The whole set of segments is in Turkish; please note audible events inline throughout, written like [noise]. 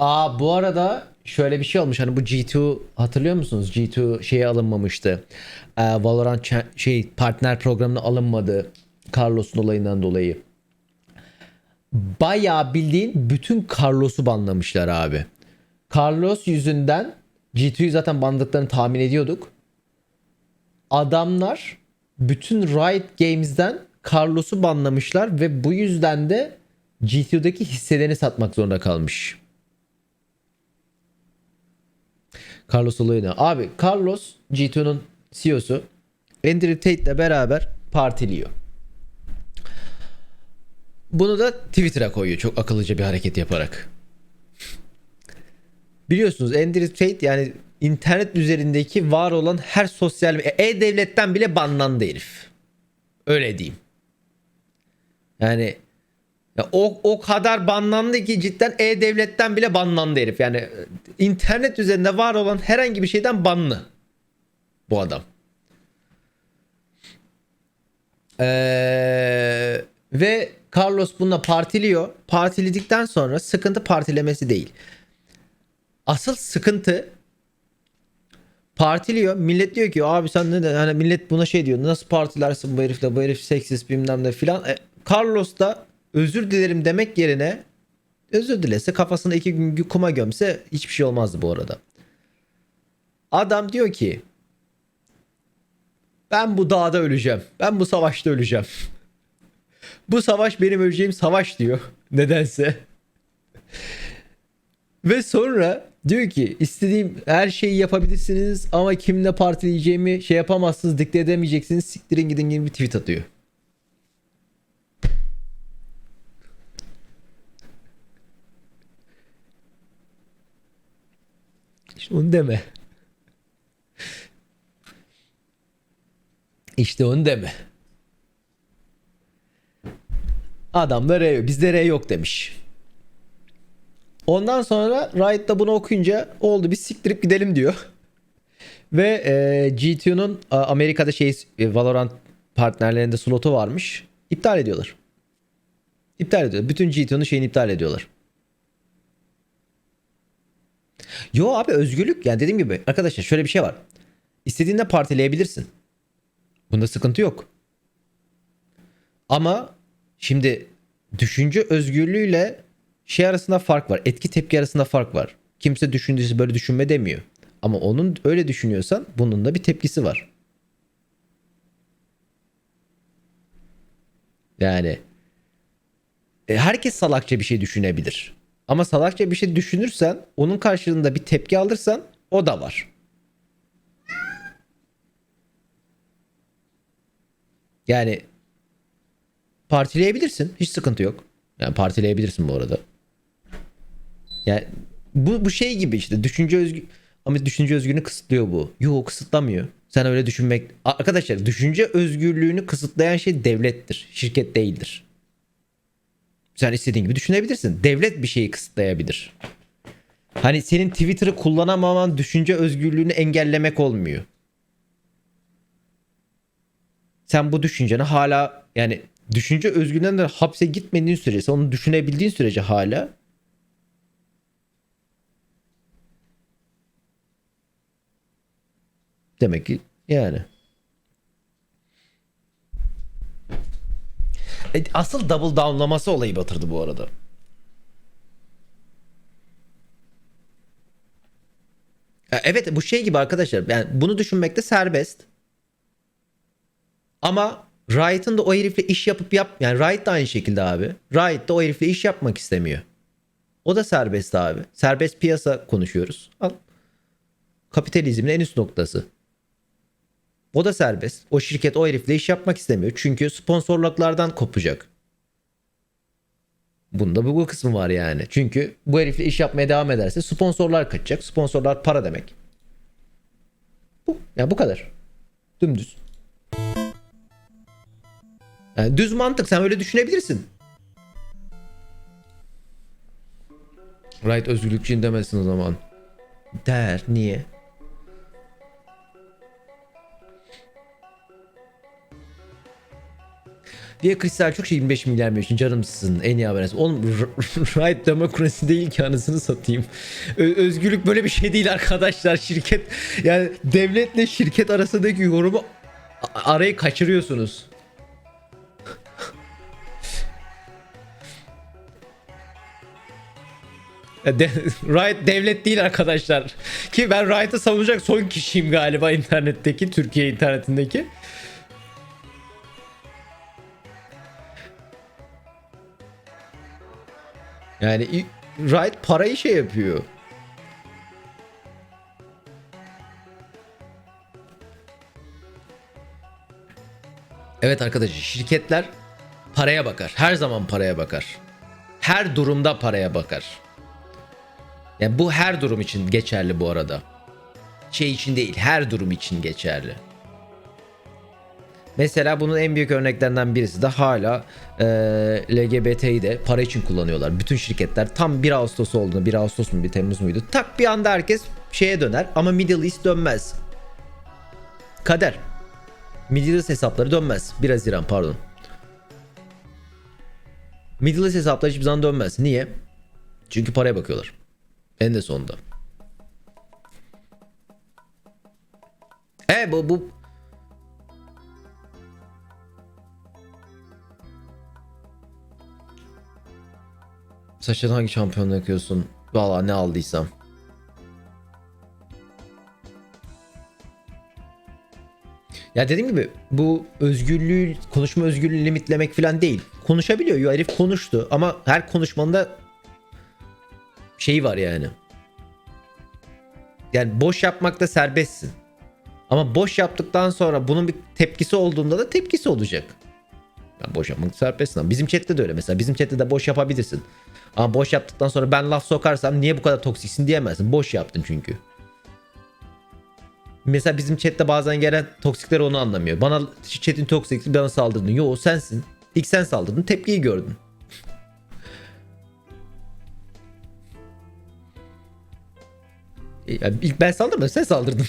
Aa bu arada şöyle bir şey olmuş. Hani bu G2 hatırlıyor musunuz? G2 şeye alınmamıştı. Ee, Valorant şey partner programına alınmadı. Carlos'un olayından dolayı. Bayağı bildiğin bütün Carlos'u banlamışlar abi. Carlos yüzünden G2'yu zaten banladıklarını tahmin ediyorduk. Adamlar bütün Riot Games'den Carlos'u banlamışlar ve bu yüzden de G2'daki hisselerini satmak zorunda kalmış. Carlos olayına. Abi Carlos G2'nun CEO'su Andrew Tate ile beraber partiliyor. Bunu da Twitter'a koyuyor çok akıllıca bir hareket yaparak. Biliyorsunuz Andrew Tate yani internet üzerindeki var olan her sosyal e-devletten bile banlandı herif. Öyle diyeyim. Yani o, o kadar banlandı ki cidden e-devletten bile banlandı herif. Yani e, internet üzerinde var olan herhangi bir şeyden banlı bu adam. Ee, ve Carlos bununla partiliyor. Partiledikten sonra sıkıntı partilemesi değil. Asıl sıkıntı partiliyor. Millet diyor ki abi sen ne hani millet buna şey diyor. Nasıl partilersin bu herifle? Bu herif seksist bilmem ne filan. E, Carlos da özür dilerim demek yerine özür dilese kafasına iki gün kuma gömse hiçbir şey olmazdı bu arada. Adam diyor ki ben bu dağda öleceğim. Ben bu savaşta öleceğim. [laughs] bu savaş benim öleceğim savaş diyor. [laughs] Nedense. [laughs] Ve sonra diyor ki istediğim her şeyi yapabilirsiniz ama kimle partileyeceğimi şey yapamazsınız dikte edemeyeceksiniz siktirin gidin gibi bir tweet atıyor. Onu deme. İşte onu deme. Adam da R yok. Bizde R yok demiş. Ondan sonra Riot da bunu okuyunca oldu biz siktirip gidelim diyor. Ve e, G2'nun a, Amerika'da şey e, Valorant partnerlerinde slotu varmış. İptal ediyorlar. İptal ediyor. Bütün G2'nun şeyini iptal ediyorlar. Yo abi özgürlük yani dediğim gibi arkadaşlar şöyle bir şey var. İstediğinde partileyebilirsin. Bunda sıkıntı yok. Ama şimdi düşünce özgürlüğüyle şey arasında fark var. Etki tepki arasında fark var. Kimse düşündüğü böyle düşünme demiyor. Ama onun öyle düşünüyorsan bunun da bir tepkisi var. Yani e, herkes salakça bir şey düşünebilir. Ama salakça bir şey düşünürsen onun karşılığında bir tepki alırsan o da var. Yani partileyebilirsin. Hiç sıkıntı yok. Yani partileyebilirsin bu arada. Yani bu, bu şey gibi işte düşünce özgü ama düşünce özgürlüğünü kısıtlıyor bu. Yok kısıtlamıyor. Sen öyle düşünmek arkadaşlar düşünce özgürlüğünü kısıtlayan şey devlettir. Şirket değildir. Sen istediğin gibi düşünebilirsin. Devlet bir şeyi kısıtlayabilir. Hani senin Twitter'ı kullanamaman düşünce özgürlüğünü engellemek olmuyor. Sen bu düşünceni hala yani düşünce özgürlüğünden de hapse gitmediğin sürece, onu düşünebildiğin sürece hala demek ki yani. E, Asıl double downlaması olayı batırdı bu arada. Evet bu şey gibi arkadaşlar. Yani bunu düşünmekte serbest. Ama Riot'ın da o herifle iş yapıp yap yani Riot da aynı şekilde abi. Riot da o herifle iş yapmak istemiyor. O da serbest abi. Serbest piyasa konuşuyoruz. Al. Kapitalizmin en üst noktası. O da serbest. O şirket o herifle iş yapmak istemiyor. Çünkü sponsorluklardan kopacak. Bunda bu, kısmı var yani. Çünkü bu herifle iş yapmaya devam ederse sponsorlar kaçacak. Sponsorlar para demek. Bu. Yani bu kadar. Dümdüz. Yani düz mantık sen öyle düşünebilirsin. Right özgürlükçüyüm demesin o zaman. Der niye? Diye çok şey 25 milyar için canımsın en iyi haberiniz. Oğlum right demokrasi değil ki anasını satayım. Ö- özgürlük böyle bir şey değil arkadaşlar. Şirket yani devletle şirket arasındaki yorumu arayı kaçırıyorsunuz. Ya [laughs] De, Riot devlet değil arkadaşlar. Ki ben Riot'ı savunacak son kişiyim galiba internetteki, Türkiye internetindeki. Yani Riot parayı şey yapıyor. Evet arkadaşlar şirketler paraya bakar. Her zaman paraya bakar. Her durumda paraya bakar. Yani bu her durum için geçerli bu arada. Şey için değil, her durum için geçerli. Mesela bunun en büyük örneklerinden birisi de hala e, LGBT'yi de para için kullanıyorlar. Bütün şirketler tam 1 Ağustos olduğunda 1 Ağustos mu 1 Temmuz muydu? Tak bir anda herkes şeye döner ama Middle East dönmez. Kader. Middle East hesapları dönmez. 1 Haziran pardon. Middle East hesapları hiçbir zaman dönmez. Niye? Çünkü paraya bakıyorlar. En de sonunda. E bu bu Saçların hangi şampiyonluğu yakıyorsun? Valla ne aldıysam. Ya dediğim gibi bu özgürlüğü, konuşma özgürlüğünü limitlemek falan değil. Konuşabiliyor. Yo, herif konuştu ama her konuşmanda şey var yani. Yani boş yapmakta serbestsin. Ama boş yaptıktan sonra bunun bir tepkisi olduğunda da tepkisi olacak. Ben boş yapmak serbestsin. ama Bizim chatte de öyle mesela. Bizim chatte de boş yapabilirsin. Ama boş yaptıktan sonra ben laf sokarsam niye bu kadar toksiksin diyemezsin. Boş yaptın çünkü. Mesela bizim chatte bazen gelen toksikler onu anlamıyor. Bana chatin toksik bana saldırdın. Yo sensin. İlk sen saldırdın tepkiyi gördün. [laughs] Yani ilk ben saldırmadım sen saldırdın.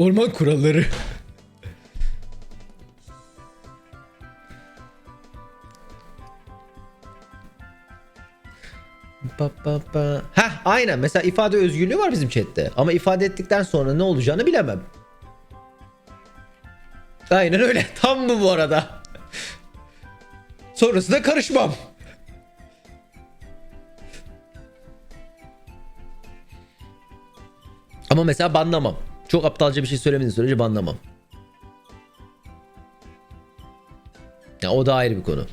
Orman kuralları. Ba, ba, ba. Heh aynen mesela ifade özgürlüğü var bizim chatte. Ama ifade ettikten sonra ne olacağını bilemem. Aynen öyle. [laughs] Tam mı bu arada? Sonrasında karışmam. Ama mesela banlamam. Çok aptalca bir şey söylemediğin sürece banlamam. Ya o da ayrı bir konu.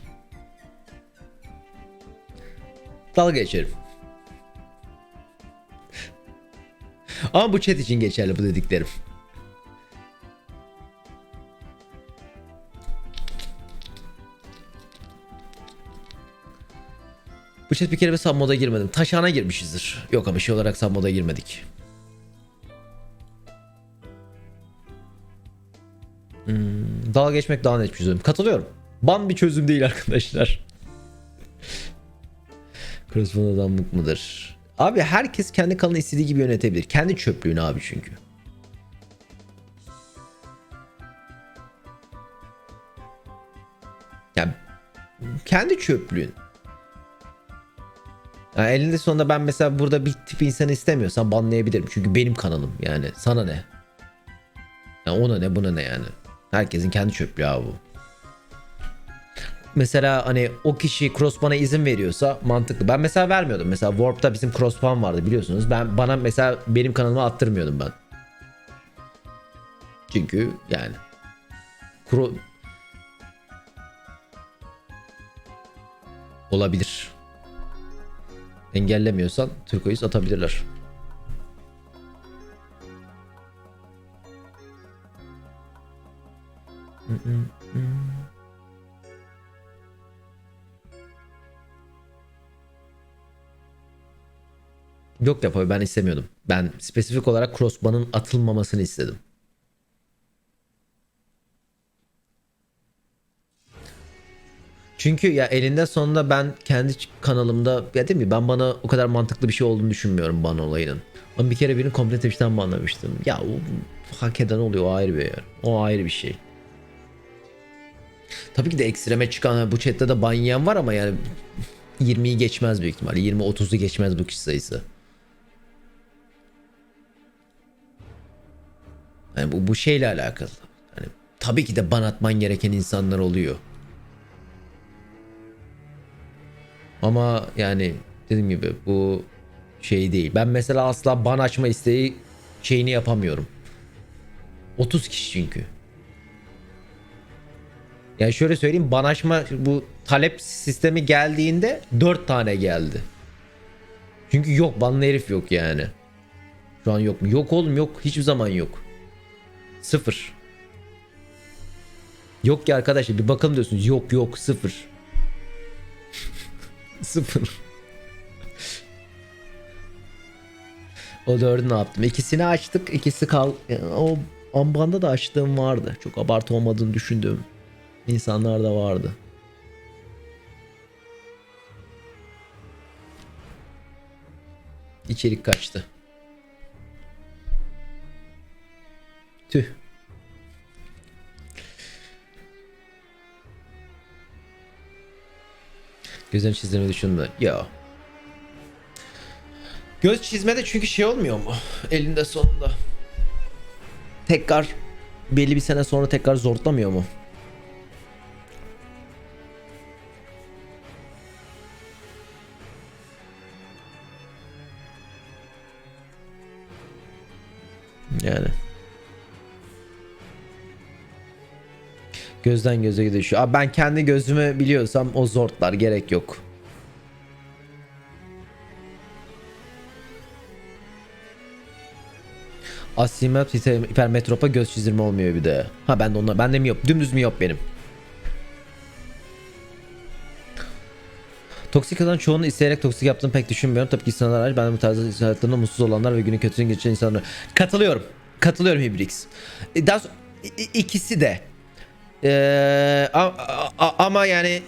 Dalga geçerim. Ama bu chat için geçerli bu dediklerim. Bu chat bir kere bir moda girmedim. Taşağına girmişizdir. Yok ama şey olarak moda girmedik. Hmm, dalga geçmek daha net bir çözüm. Katılıyorum. Ban bir çözüm değil arkadaşlar. Crossbone adamlık mıdır? Abi herkes kendi kanını istediği gibi yönetebilir. Kendi çöplüğünü abi çünkü. Ya kendi çöplüğün. Ya elinde sonunda ben mesela burada bir tip insanı istemiyorsam banlayabilirim. Çünkü benim kanalım yani. Sana ne? Ya ona ne buna ne yani. Herkesin kendi çöplüğü abi bu. Mesela hani o kişi crossban'a izin veriyorsa mantıklı. Ben mesela vermiyordum. Mesela Warp'ta bizim crossban vardı biliyorsunuz. Ben bana mesela benim kanalıma attırmıyordum ben. Çünkü yani Kro... olabilir. Engellemiyorsan turquoise atabilirler. Yok ya ben istemiyordum. Ben spesifik olarak crossban'ın atılmamasını istedim. Çünkü ya elinde sonunda ben kendi kanalımda ya değil mi ben bana o kadar mantıklı bir şey olduğunu düşünmüyorum ban olayının. Ama bir kere birini komple Twitch'ten banlamıştım. Ya o hak eden oluyor o ayrı bir yer. O ayrı bir şey. Tabii ki de ekstreme çıkan bu chatte de ban yiyen var ama yani 20'yi geçmez büyük ihtimalle. 20-30'u geçmez bu kişi sayısı. Yani bu, bu şeyle alakalı. Hani tabii ki de ban atman gereken insanlar oluyor. Ama yani dediğim gibi bu şey değil. Ben mesela asla ban açma isteği şeyini yapamıyorum. 30 kişi çünkü. Yani şöyle söyleyeyim ban açma bu talep sistemi geldiğinde 4 tane geldi. Çünkü yok banlı herif yok yani. Şu an yok mu? Yok oğlum yok. Hiçbir zaman yok. Sıfır. Yok ki arkadaşlar bir bakalım diyorsunuz. Yok yok sıfır. [laughs] sıfır. o dördü ne yaptım? İkisini açtık. ikisi kal. O ambanda da açtığım vardı. Çok abartı olmadığını düşündüğüm insanlar da vardı. İçerik kaçtı. Tüh. Gözlerini çizdirmeyi düşünme. Yo. Göz çizmede çünkü şey olmuyor mu? Elinde sonunda. Tekrar belli bir sene sonra tekrar zortlamıyor mu? Yani. Gözden göze gidiyor şu. Abi ben kendi gözümü biliyorsam o zortlar gerek yok. Asimet hipermetropa göz çizdirme olmuyor bir de. Ha ben de onlar ben de mi yok? Dümdüz mü yok benim? Toksik olan çoğunu isteyerek toksik yaptığını pek düşünmüyorum. Tabii ki insanlar hariç ben bu tarz hayatlarında mutsuz olanlar ve günün kötüsünü geçiren insanlar. Katılıyorum. Katılıyorum Hibrix. E, Daha so- i- i- ikisi de. Ee, a- a- ama yani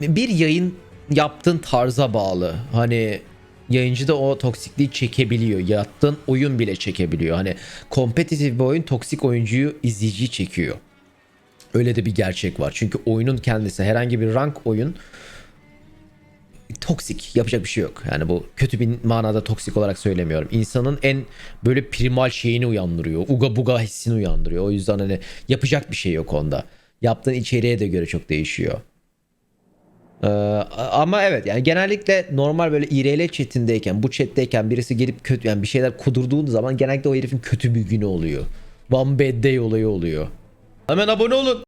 bir yayın yaptığın tarza bağlı. Hani yayıncı da o toksikliği çekebiliyor. Yattığın oyun bile çekebiliyor. Hani kompetitif bir oyun toksik oyuncuyu izleyiciyi çekiyor. Öyle de bir gerçek var. Çünkü oyunun kendisi herhangi bir rank oyun toksik yapacak bir şey yok. Yani bu kötü bir manada toksik olarak söylemiyorum. İnsanın en böyle primal şeyini uyandırıyor. Uga buga hissini uyandırıyor. O yüzden hani yapacak bir şey yok onda. Yaptığın içeriğe de göre çok değişiyor. Ee, ama evet yani genellikle normal böyle IRL chatindeyken bu chatteyken birisi gelip kötü yani bir şeyler kudurduğun zaman genellikle o herifin kötü bir günü oluyor. One bad day olayı oluyor. Hemen abone olun.